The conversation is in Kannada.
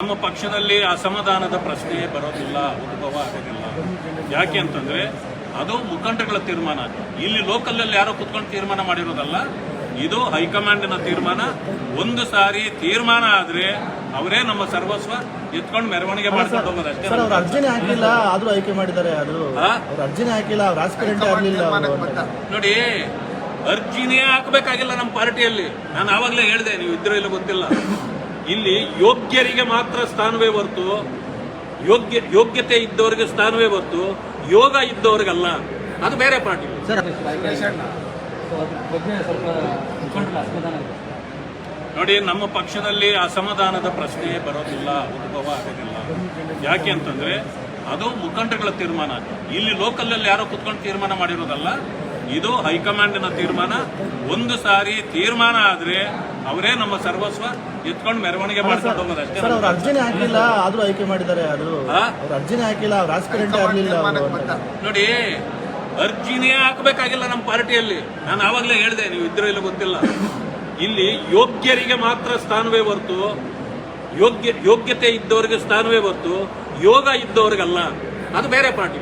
ನಮ್ಮ ಪಕ್ಷದಲ್ಲಿ ಅಸಮಾಧಾನದ ಪ್ರಶ್ನೆ ಬರೋದಿಲ್ಲ ಉದ್ಭವ ಆಗೋದಿಲ್ಲ. ಯಾಕೆ ಅಂತಂದ್ರೆ ಅದು ಮುಖಂಡಗಳ ತೀರ್ಮಾನ. ಇಲ್ಲಿ ಲೋಕಲಲ್ಲಿ ಯಾರೋ ಕುತ್ಕೊಂಡು ತೀರ್ಮಾನ ಮಾಡಿರೋದಲ್ಲ ಇದು ಹೈಕಮಾಂಡಿನ ತೀರ್ಮಾನ. ಒಂದು ಸಾರಿ ತೀರ್ಮಾನ ಆದ್ರೆ ಅವರೇ ನಮ್ಮ ಸರ್ವಸ್ವ ಎತ್ಕೊಂಡು ಮೆರವಣಿಗೆ ಮಾಡ್ಕೊಂಡು ಹೋಗೋದಷ್ಟೇ ಸರ್ ಅವ್ರ ಅರ್ಜಿನೇ ಹಾಕಿಲ್ಲ ಆದ್ರೂ ಆಯ್ಕೆ ಮಾಡಿದ್ದಾರೆ ಅದು ಹಾ? ಅರ್ಜಿನೇ ಹಾಕಿಲ್ಲ ಅವ್ರ ಆಸ್ಪಿರೆಂಟ್ ಆಗ್ಲಿಲ್ಲ ನೋಡಿ ಅರ್ಜಿನೇ ಹಾಕಬೇಕಾಗಿಲ್ಲ ನಮ್ಮ ಪಾರ್ಟಿಯಲ್ಲಿ. ನಾನು ಆವಾಗಲೇ ಹೇಳಿದೆ ನೀವು ಇದ್ರೆ ಇಲ್ಲ ಗೊತ್ತಿಲ್ಲ. ಇಲ್ಲಿ ಯೋಗ್ಯರಿಗೆ ಮಾತ್ರ ಸ್ಥಾನವೇ ಬರ್ತು ಯೋಗ್ಯ ಯೋಗ್ಯತೆ ಇದ್ದವರಿಗೆ ಸ್ಥಾನವೇ ಬರ್ತು ಯೋಗ ಇದ್ದವರಿಗಲ್ಲ. ಅದು ಬೇರೆ ಪಾರ್ಟಿ ನೋಡಿ ನಮ್ಮ ಪಕ್ಷದಲ್ಲಿ ಅಸಮಾಧಾನದ ಪ್ರಶ್ನೆ ಬರೋದಿಲ್ಲ ಉದ್ಭವ ಆಗೋದಿಲ್ಲ. ಯಾಕೆ ಅಂತಂದ್ರೆ ಅದು ಮುಖಂಡಗಳ ತೀರ್ಮಾನ. ಇಲ್ಲಿ ಲೋಕಲಲ್ಲಿ ಯಾರೋ ಕುತ್ಕೊಂಡು ತೀರ್ಮಾನ ಮಾಡಿರೋದಲ್ಲ ಇದು ಹೈಕಮಾಂಡ್ನ ತೀರ್ಮಾನ. ಒಂದು ಸಾರಿ ತೀರ್ಮಾನ ಆದ್ರೆ ಅವರೇ ನಮ್ಮ ಸರ್ವಸ್ವ ಎತ್ಕೊಂಡು ಮೆರವಣಿಗೆ ಮಾಡ್ಕೊಂಡು ಹೋಗೋದು ಅಷ್ಟೇ. ಸರ್ ಅವ್ರ ಅರ್ಜಿನೇ ಹಾಕಿಲ್ಲ ಆದ್ರೂ ಆಯ್ಕೆ ಮಾಡಿದ್ದಾರೆ? ಅರ್ಜಿನೇ ಹಾಕಿಲ್ಲ ಅವ್ರ ಆಸ್ಪಿರೆಂಟ್ ಆಗ್ಲಿಲ್ಲ ನೋಡಿ ಅರ್ಜಿನೇ ಹಾಕಬೇಕಾಗಿಲ್ಲ ನಮ್ಮ ಪಾರ್ಟಿಯಲ್ಲಿ. ನಾನು ಆವಾಗಲೇ ಹೇಳಿದೆ ನೀವು ಇದ್ರೂ ಇಲ್ಲ ಗೊತ್ತಿಲ್ಲ. ಇಲ್ಲಿ ಯೋಗ್ಯರಿಗೆ ಮಾತ್ರ ಸ್ಥಾನವೇ ಬರ್ತು ಯೋಗ್ಯ ಯೋಗ್ಯತೆ ಇದ್ದವರಿಗೆ ಸ್ಥಾನವೇ ಬರ್ತು ಯೋಗ ಇದ್ದವರಿಗಲ್ಲ. ಅದು ಬೇರೆ ಪಾರ್ಟಿ.